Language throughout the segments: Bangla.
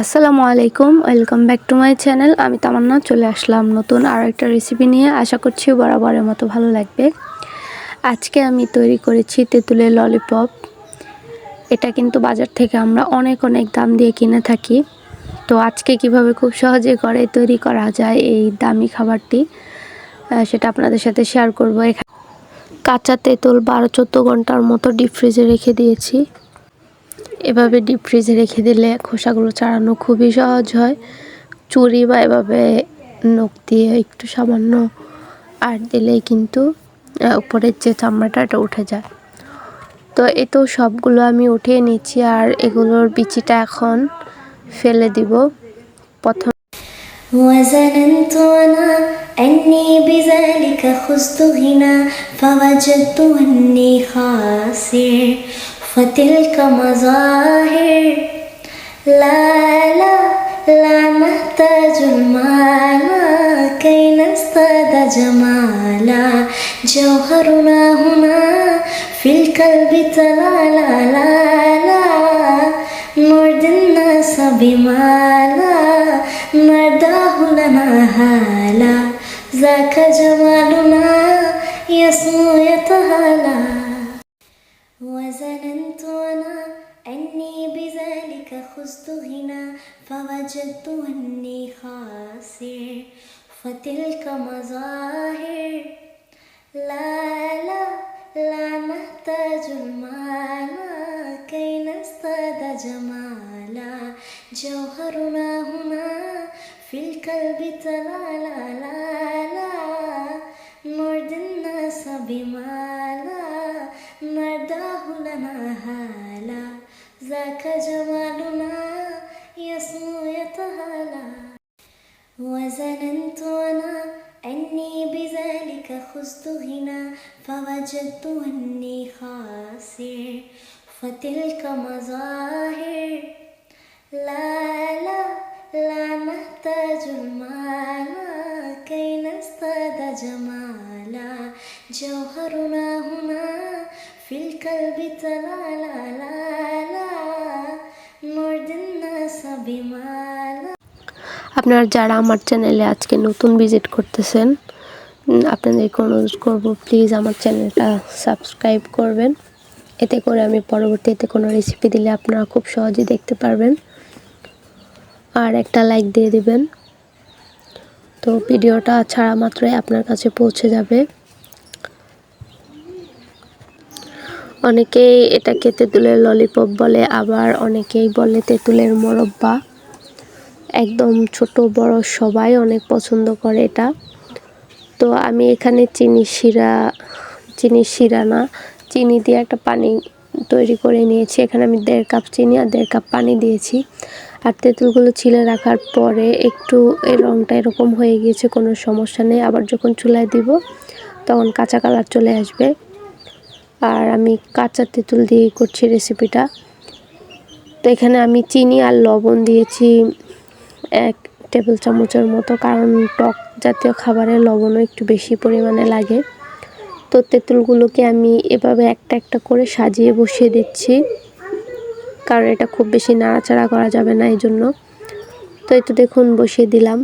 আসসালামু আলাইকুম, welcome back to my channel. আমি তামান্না, চলে আসলাম নতুন আর একটা রেসিপি নিয়ে। আশা করছি বরাবরের মতো ভালো লাগবে। আজকে আমি তৈরি করেছি তেঁতুলের ললিপপ এটা কিন্তু বাজার থেকে আমরা অনেক অনেক দাম দিয়ে কিনে থাকি। তো আজকে কীভাবে খুব সহজে ঘরে তৈরি করা যায় এই দামি খাবারটি সেটা আপনাদের সাথে শেয়ার করব। এখানে কাঁচা তেঁতুল বারো চোদ্দ ঘণ্টার মতো ডিপ ফ্রিজে রেখে দিয়েছি। এভাবে ডিপ ফ্রিজে রেখে দিলে খোসাগুলো ছাড়ানো খুবই সহজ হয় চুরি বা এভাবে নখ দিয়ে একটু সামান্য আর দিলেই কিন্তু আহ, উপরের যে চামড়াটা এটা উঠে যায় তো এই তো সবগুলো আমি উঠিয়ে নিচ্ছি আর এগুলোর বিচিটা এখন ফেলে দিব প্রথম وظننت أنا أني بذلك خزت غنى فوجدت أني خاسر فتلك مظاهر. لا لا لا نحتاج المال كي نزداد جمالا. جوهرنا هنا في القلب تلا لا لا نرضي الناس بما لا نرضاه لنا هالا. ذاك جمالنا أني خاسر فتلك مظاهر. لا لا لا نحتاج المال كي نزداد جمالا. جوهرنا هنا في القلب تلا لا لا لا نرضي الناس بما لا نرضاه لنا هالا. ذاك جمالنا وظننت أنا أني بذلك خزت غنى فوجدت أني خاسر فتلك مظاهر. لا لا لا نحتاج المال كي نزداد جمالا. جوهرنا هنا في القلب تلا لا لا لا نرضي الناس بما لا আপনারা যারা আমার চ্যানেলে আজকে নতুন ভিজিট করতেছেন আপনাদেরকে অনুরোধ করব প্লিজ আমার চ্যানেলটা সাবস্ক্রাইব করবেন। এতে করে আমি পরবর্তীতে কোনো রেসিপি দিলে আপনারা খুব সহজেই দেখতে পারবেন। আর একটা লাইক দিয়ে দিবেন। তো ভিডিওটা ছাড়া মাত্রই আপনার কাছে পৌঁছে যাবে। অনেকেই এটাকে তেঁতুলের ললিপপ বলে, আবার অনেকেই বলে তেঁতুলের মোরব্বা। একদম ছোট, বড় সবাই অনেক পছন্দ করে এটা। তো আমি এখানে চিনি শিরা চিনি শিরা না চিনি দিয়ে একটা পানি তৈরি করে নিয়েছি। এখানে আমি দেড় কাপ চিনি আর দেড় কাপ পানি দিয়েছি। আর তেঁতুলগুলো ছিলে রাখার পরে একটু এই রঙটা এরকম হয়ে গিয়েছে, কোনো সমস্যা নেই। আবার যখন চুলায় দিব, তখন কাঁচা কালার চলে আসবে। আর আমি কাঁচা তেঁতুল দিয়েই করছি রেসিপিটা তো এখানে আমি চিনি আর লবণ দিয়েছি। এক টেবিল চামচের মতো, কারণ টক জাতীয় খাবারে লবণও একটু বেশি পরিমাণে লাগে। তো তেঁতুলগুলোকে আমি এভাবে একটা একটা করে সাজিয়ে বসিয়ে দিচ্ছি, কারণ এটা খুব বেশি নাড়াচাড়া করা যাবে না এই জন্য তো এই দেখুন, বসিয়ে দিলাম।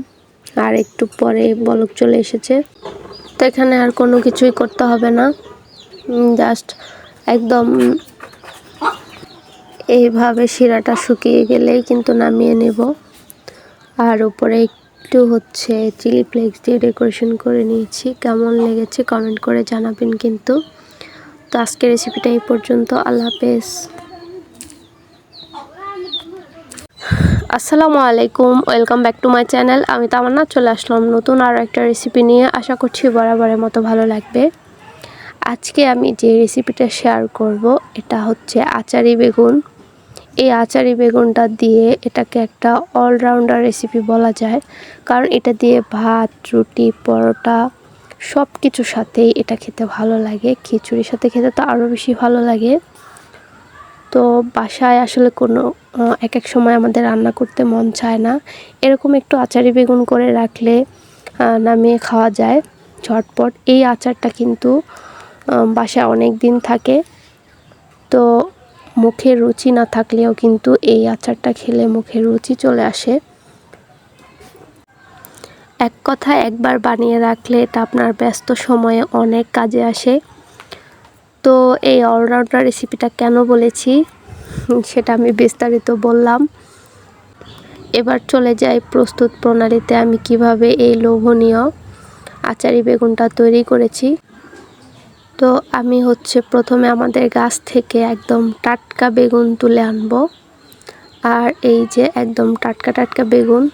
আর একটু পরে বলক চলে এসেছে। তো এখানে আর কোনো কিছুই করতে হবে না। জাস্ট একদম এইভাবে শিরাটা শুকিয়ে গেলেই কিন্তু নামিয়ে নেব। আর উপরে একটু হচ্ছে চিলি ফ্লেক্স দিয়ে ডেকোরেশন করে নিয়েছি। কেমন লেগেছে কমেন্ট করে জানাবেন কিন্তু। তো আজকের রেসিপিটা এই পর্যন্ত। আল্লাহ হাফেজ। আসসালামু আলাইকুম। Welcome back to my channel. আমি তামান্না, চলে আসলাম নতুন আরও একটা রেসিপি নিয়ে। আশা করছি বরাবরের মতো ভালো লাগবে। আজকে আমি যে রেসিপিটা শেয়ার করব, এটা হচ্ছে আচারি বেগুন। এই আচারি বেগুনটা দিয়ে এটাকে একটা অলরাউন্ডার রেসিপি বলা যায়। কারণ এটা দিয়ে ভাত, রুটি, পরোটা সব কিছুর সাথেই এটা খেতে ভালো লাগে। খিচুড়ির সাথে খেতে তো আরও বেশি ভালো লাগে। তো বাসায় আসলে কোনো এক এক সময় আমাদের রান্না করতে মন চায় না। এরকম একটু আচারি বেগুন করে রাখলে নামিয়ে খাওয়া যায়। ঝটপট। এই আচারটা কিন্তু বাসায় অনেক দিন থাকে। তো মুখে রুচি না থাকলেও কিন্তু এই আচারটা খেলে মুখে রুচি চলে আসে। এক কথা একবার বানিয়ে রাখলে এটা আপনার ব্যস্ত সময়ে অনেক কাজে আসে। তো এই অলরাউন্ডার রেসিপিটা কেন বলেছি? সেটা আমি বিস্তারিত বললাম। এবার চলে যাই প্রস্তুত প্রণালীতে আমি কীভাবে এই লোভনীয় আচারি বেগুনটা তৈরি করেছি। তো আমি হচ্ছে প্রথমে আমাদের গাছ থেকে একদম টাটকা বেগুন তুলে আনব। আর এই যে একদম টাটকা টাটকা বেগুন,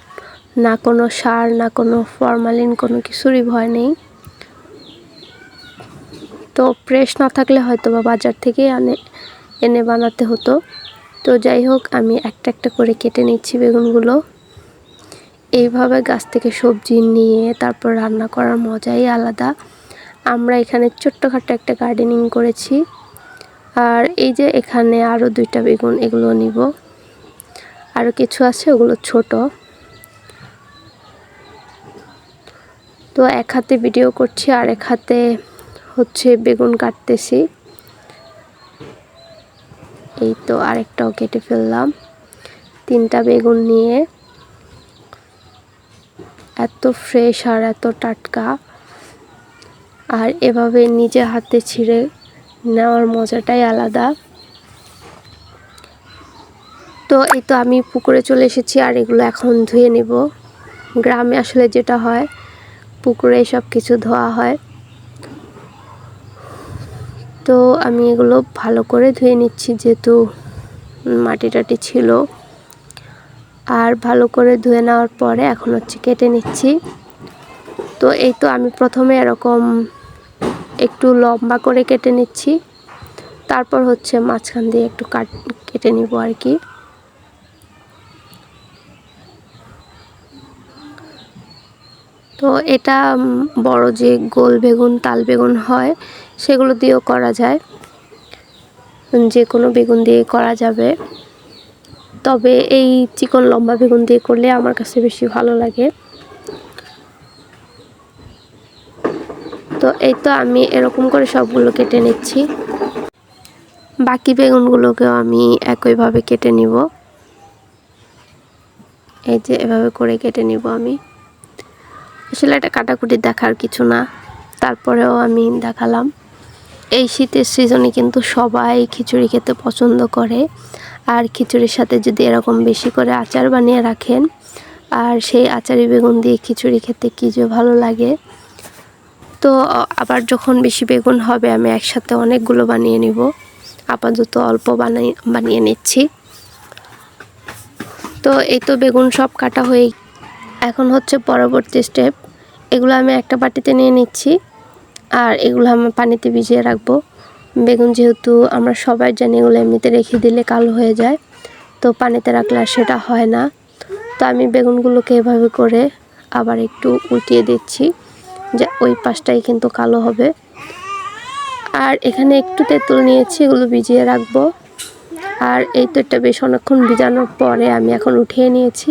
না কোনো সার, না কোনো ফরমালিন, কোনো কিছুরই ভয় নেই। তো ফ্রেশ না থাকলে হয়তো বা বাজার থেকে আনে, এনে বানাতে হতো। তো যাই হোক, আমি একটা একটা করে কেটে নিচ্ছি বেগুনগুলো। এইভাবে গাছ থেকে সবজি নিয়ে তারপর রান্না করার মজাই আলাদা। আমরা এখানে ছোট্টখাটো একটা গার্ডেনিং করেছি। আর এই যে এখানে আরও দুইটা বেগুন এগুলো নিব। আরও কিছু আছে, ওগুলো ছোট। তো এক হাতে ভিডিও করছি, আর এক হাতে হচ্ছে বেগুন কাটতেছি। এই তো আরেকটাও কেটে ফেললাম। তিনটা বেগুন নিয়ে এত ফ্রেশ আর এত টাটকা। আর এভাবে নিজে হাতে ছিঁড়ে নেওয়ার মজাটাই আলাদা। তো এই তো আমি পুকুরে চলে এসেছি আর এগুলো এখন ধুয়ে নিব। গ্রামে আসলে যেটা হয়, পুকুরে সব কিছু ধোয়া হয়। তো আমি এগুলো ভালো করে ধুয়ে নিচ্ছি যেহেতু মাটি টাটি ছিল। আর ভালো করে ধুয়ে নেওয়ার পরে এখন হচ্ছে কেটে নিচ্ছি। তো এই তো আমি প্রথমে এরকম একটু লম্বা করে কেটে নিচ্ছি। তারপর হচ্ছে মাঝখান দিয়ে একটু কাট, কেটে নিব আর কি। তো এটা বড় যে গোল বেগুন, তাল বেগুন হয়, সেগুলো দিয়েও করা যায়। যে কোনো বেগুন দিয়ে করা যাবে। তবে এই চিকন লম্বা বেগুন দিয়ে করলে আমার কাছে বেশি ভালো লাগে। তো এই তো আমি এরকম করে সবগুলো কেটে নিচ্ছি। বাকি বেগুনগুলোকেও আমি একইভাবে কেটে নিব। এই যে এভাবে করে কেটে নিব আমি। আসলে এটা কাটাকুটি দেখার কিছু না, তারপরেও আমি দেখালাম। এই শীতের সিজনে কিন্তু সবাই খিচুড়ি খেতে পছন্দ করে, আর খিচুড়ির সাথে যদি এরকম বেশি করে আচার বানিয়ে রাখেন, আর সেই আচারি বেগুন দিয়ে খিচুড়ি খেতে কী যে ভালো লাগে। তো, আবার যখন বেশি বেগুন হবে, আমি একসাথে অনেকগুলো বানিয়ে নিব। আপাতত অল্প বানাই, বানিয়ে নিচ্ছি। তো, এই তো বেগুন সব কাটা হয়ে, এখন হচ্ছে পরবর্তী স্টেপ। এগুলো আমি একটা বাটিতে নিয়ে নিচ্ছি, আর এগুলো আমি পানিতে ভিজিয়ে রাখব। বেগুন যেহেতু আমরা সবাই জানি এগুলো এমনিতে রেখে দিলে কালো হয়ে যায়, তো পানিতে রাখলে আর সেটা হয় না। তো আমি বেগুনগুলোকে এভাবে করে আবার একটু উল্টিয়ে দিচ্ছি। যে ওই পাশটাই কিন্তু কালো হবে। আর এখানে একটু তেঁতুল নিয়েছি, এগুলো ভিজিয়ে রাখব। আর এই তো এটা বেশ অনেকক্ষণ ভিজানোর পরে আমি এখন উঠিয়ে নিয়েছি।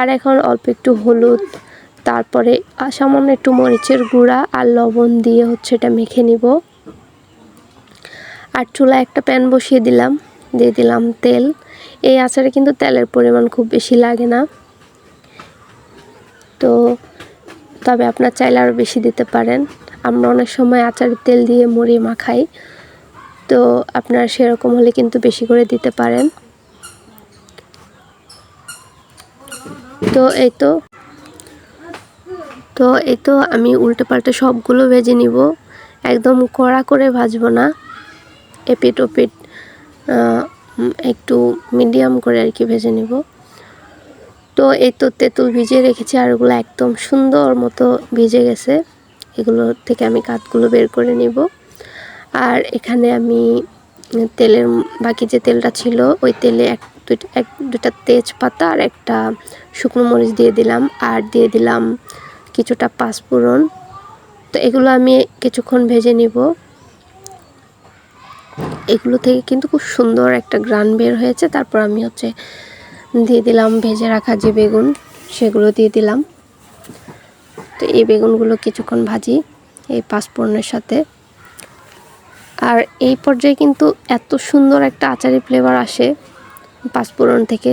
আর এখন অল্প একটু হলুদ, তারপরে সামান্য একটু মরিচের গুঁড়া আর লবণ দিয়ে হচ্ছে এটা মেখে নিব। আর চুলা একটা প্যান বসিয়ে দিলাম, দিয়ে দিলাম তেল। এই আচারে কিন্তু তেলের পরিমাণ খুব বেশি লাগে না। তো তবে আপনার চাইলে আরও বেশি দিতে পারেন। আমরা অনেক সময় আচারের তেল দিয়ে মুড়ি মাখাই। তো আপনার সেরকম হলে কিন্তু বেশি করে দিতে পারেন। তো এই তো। তো এই তো আমি উল্টে পাল্টে সবগুলো ভেজে নিব। একদম কড়া করে ভাজবো না। এপিট ওপিট একটু মিডিয়াম করে আর কি ভেজে নিব। তো এই তো তেঁতুল ভিজিয়ে রেখেছি আর ওগুলো একদম সুন্দর মতো ভিজে গেছে। এগুলো থেকে আমি কাঠগুলো বের করে নিব। আর এখানে আমি তেলের বাকি যে তেলটা ছিল, ওই তেলে এক দুইটা এক দুটা তেজপাতা আর একটা শুকনো মরিচ দিয়ে দিলাম। আর দিয়ে দিলাম কিছুটা পাঁচফোড়ন। তো এগুলো আমি কিছুক্ষণ ভেজে নিব। এগুলো থেকে কিন্তু খুব সুন্দর একটা গ্রান বের হয়েছে। তারপর আমি হচ্ছে দিয়ে দিলাম, ভেজে রাখা যে বেগুন সেগুলো দিয়ে দিলাম। তো এই বেগুনগুলো কিছুক্ষণ ভাজি এই পাঁচফোড়নের সাথে। আর এই পর্যায়ে কিন্তু এত সুন্দর একটা আচারি ফ্লেভার আসে পাঁচফোড়ন থেকে।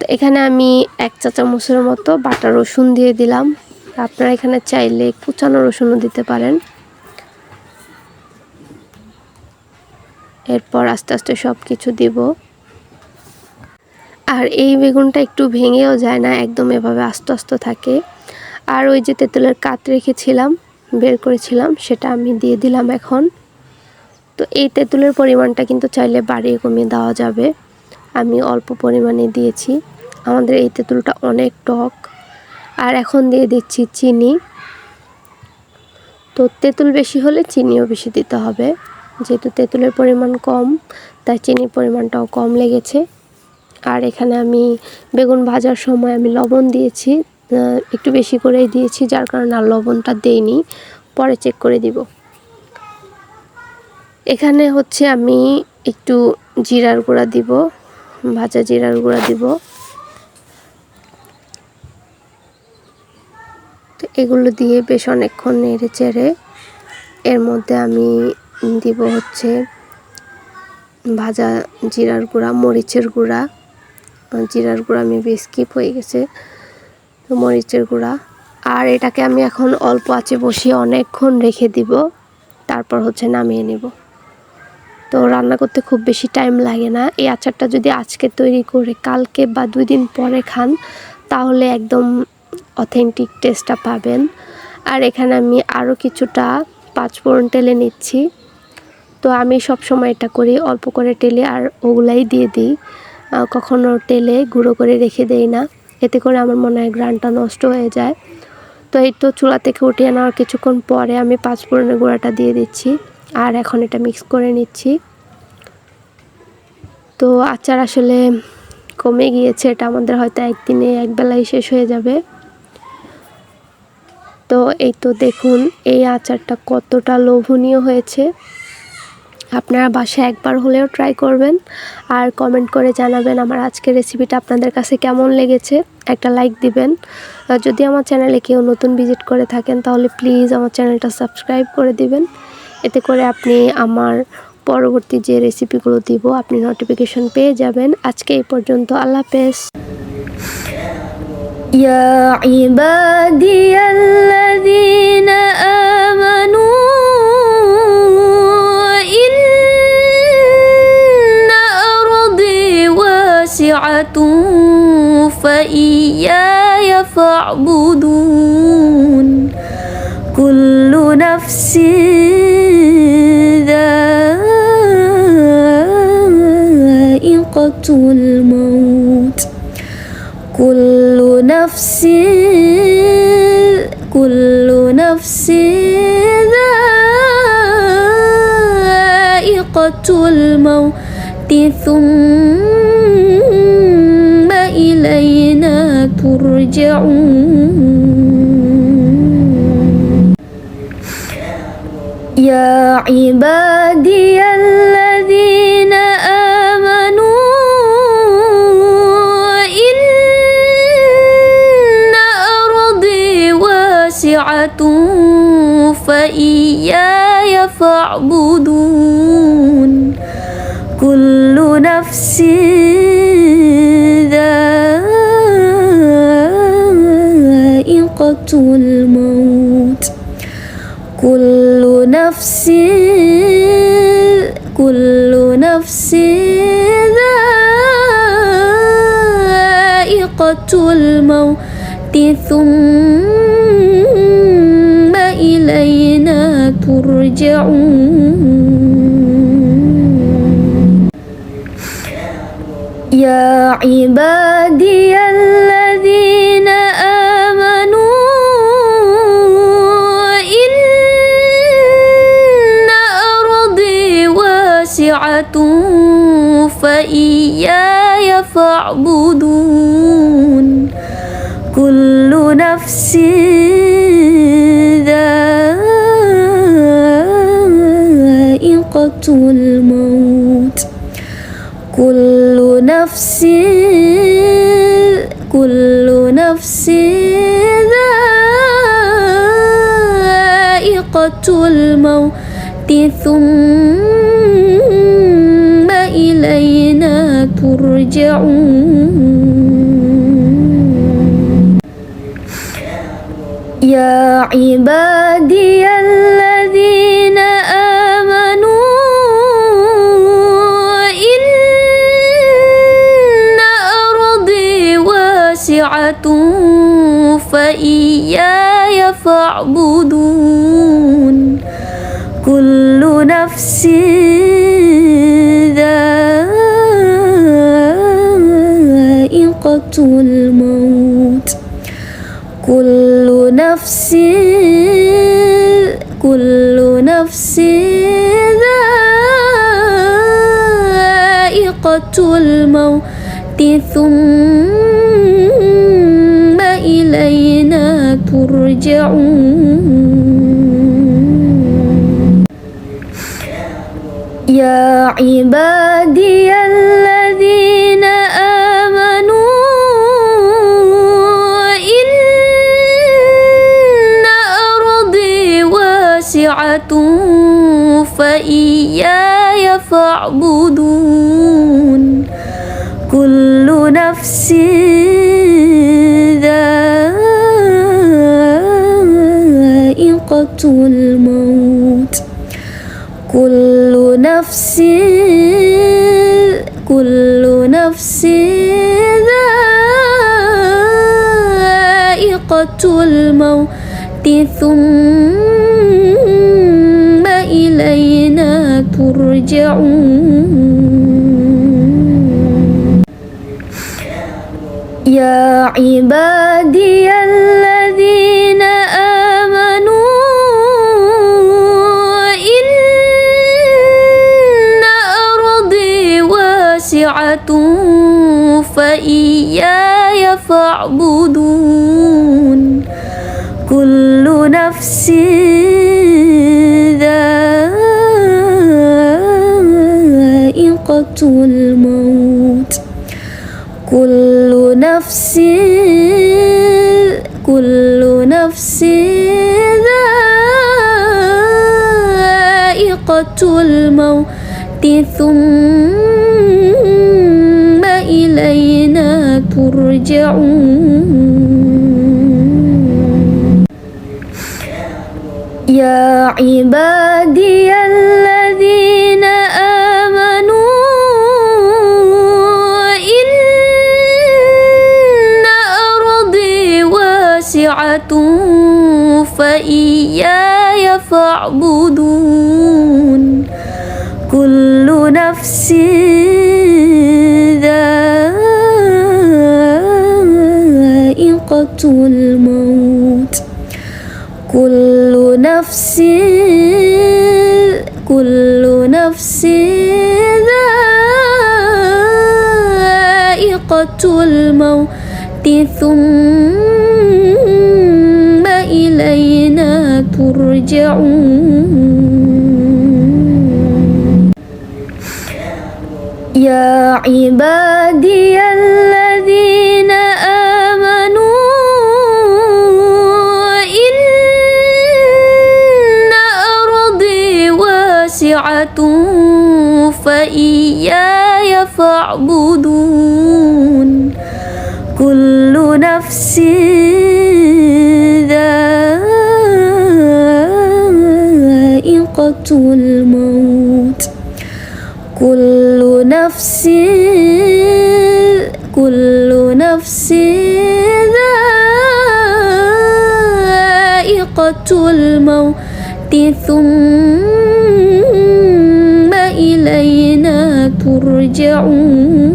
তো এখানে আমি এক চা চামচের মতো বাটা রসুন দিয়ে দিলাম। আপনারা এখানে চাইলে কুচানো রসুনও দিতে পারেন। এরপর আস্তে আস্তে সব কিছু দিব। আর এই বেগুনটা একটু ভেঙেও যায় না, একদম এভাবে আস্তে আস্তে থাকে। আর ওই যে তেঁতুলের কাত রেখেছিলাম, বের করেছিলাম, সেটা আমি দিয়ে দিলাম এখন। তো এই তেঁতুলের পরিমাণটা কিন্তু চাইলে বাড়িয়ে কমিয়ে দেওয়া যাবে। আমি অল্প পরিমাণে দিয়েছি। আমাদের এই তেঁতুলটা অনেক টক। আর এখন দিয়ে দিচ্ছি চিনি। তো তেঁতুল বেশি হলে চিনিও বেশি দিতে হবে। যেহেতু তেঁতুলের পরিমাণ কম, তাই চিনির পরিমাণটাও কম লেগেছে। আর এখানে আমি বেগুন ভাজার সময় আমি লবণ দিয়েছি একটু বেশি করেই দিয়েছি, যার কারণে আর লবণটা দেইনি। পরে চেক করে দিব। এখানে হচ্ছে আমি একটু জিরার গুঁড়া দিব, ভাজা জিরার গুঁড়া দিব। তো এগুলো দিয়ে বেশ অনেকক্ষণ নেড়ে চেড়ে এর মধ্যে আমি দিব হচ্ছে ভাজা জিরার গুঁড়া, মরিচের গুঁড়া। জিরার গুঁড়া মেবি স্কিপ হয়ে গেছে, তো মরিচের গুঁড়া। আর এটাকে আমি এখন অল্প আঁচে বসিয়ে অনেকক্ষণ রেখে দিব, তারপর হচ্ছে নামিয়ে নেব। তো রান্না করতে খুব বেশি টাইম লাগে না। এই আচারটা যদি আজকে তৈরি করে কালকে বা দুই দিন পরে খান, তাহলে একদম অথেন্টিক টেস্টটা পাবেন। আর এখানে আমি আরও কিছুটা পাঁচফোড়ন টেলে নিচ্ছি। তো আমি সব সময় এটা করি, অল্প করে টেলে আর ওগুলাই দিয়ে দিই। কখনো টেলে গুঁড়ো করে রেখে দেই না। এতে করে আমার মনে হয় গ্রানটা নষ্ট হয়ে যায়। তো এই তো চুলা থেকে উঠিয়ে নেওয়ার কিছুক্ষণ পরে আমি পাঁচ পাঁচফোড়নের গুঁড়াটা দিয়ে দিচ্ছি আর এখন এটা মিক্স করে নিচ্ছি। তো আচার আসলে কমে গিয়েছে, এটা আমাদের হয়তো একদিনে একবেলাই শেষ হয়ে যাবে। তো এই তো দেখুন, এই আচারটা কতটা লোভনীয় হয়েছে। আপনারা বাসায় একবার হলেও ট্রাই করবেন আর কমেন্ট করে জানাবেন আমার আজকের রেসিপিটা আপনাদের কাছে কেমন লেগেছে একটা লাইক দিবেন যদি আমার চ্যানেলে কেউ নতুন ভিজিট করে থাকেন তাহলে প্লিজ আমার চ্যানেলটা সাবস্ক্রাইব করে দিবেন এতে করে আপনি আমার পরবর্তী যে রেসিপিগুলো দিব আপনি নোটিফিকেশন পেয়ে যাবেন আজকে এই পর্যন্ত আল্লাহ হাফেজ يا عبادي الذين آمنوا فإياي فاعبدون كل نفس ذائقة الموت. كل نفس كل نفس ذائقة الموت. ثم يا عبادي الذين آمنوا إن أرضي واسعة فإياي فاعبدون. كل نفس الموت. كل نفس كل نفس ذائقة الموت. ثم إلينا ترجعون. يا عبادي الذين آمنوا فإياي فاعبدون. كل نفس ذائقة الموت. كل نفس كل نفس ذائقة الموت. ثم إلينا ترجعون. يا عبادي الذين آمنوا إن أرضي واسعة فإياي فاعبدون. كل نفس الموت. كل نفس كل نفس ذائقة الموت. ثم إلينا ترجعون. يا عبادي الذين فاعبدون كل نفس ذائقة الموت. كل نفس كل نفس ذائقة الموت. ثم يا عبادي الذين آمنوا إن أرضي واسعة فإياي فاعبدون. كل نفس ذائقة الموت. كل نفس كل نفس ذائقة الموت. ثم إلينا ترجعون. يا عبادي الذين آمنوا فإياي فاعبدون. كل نفس ذائقة الموت. كل نفس كل نفس ذائقة الموت. ثم يا عبادي الذين آمنوا إن أرضي واسعة فإياي فاعبدون. كل نفس الموت. كل نفس كل نفس ذائقة الموت. ثم إلينا ترجعون.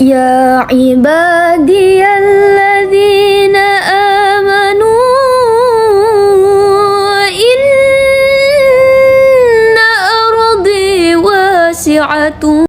يا عبادي الذين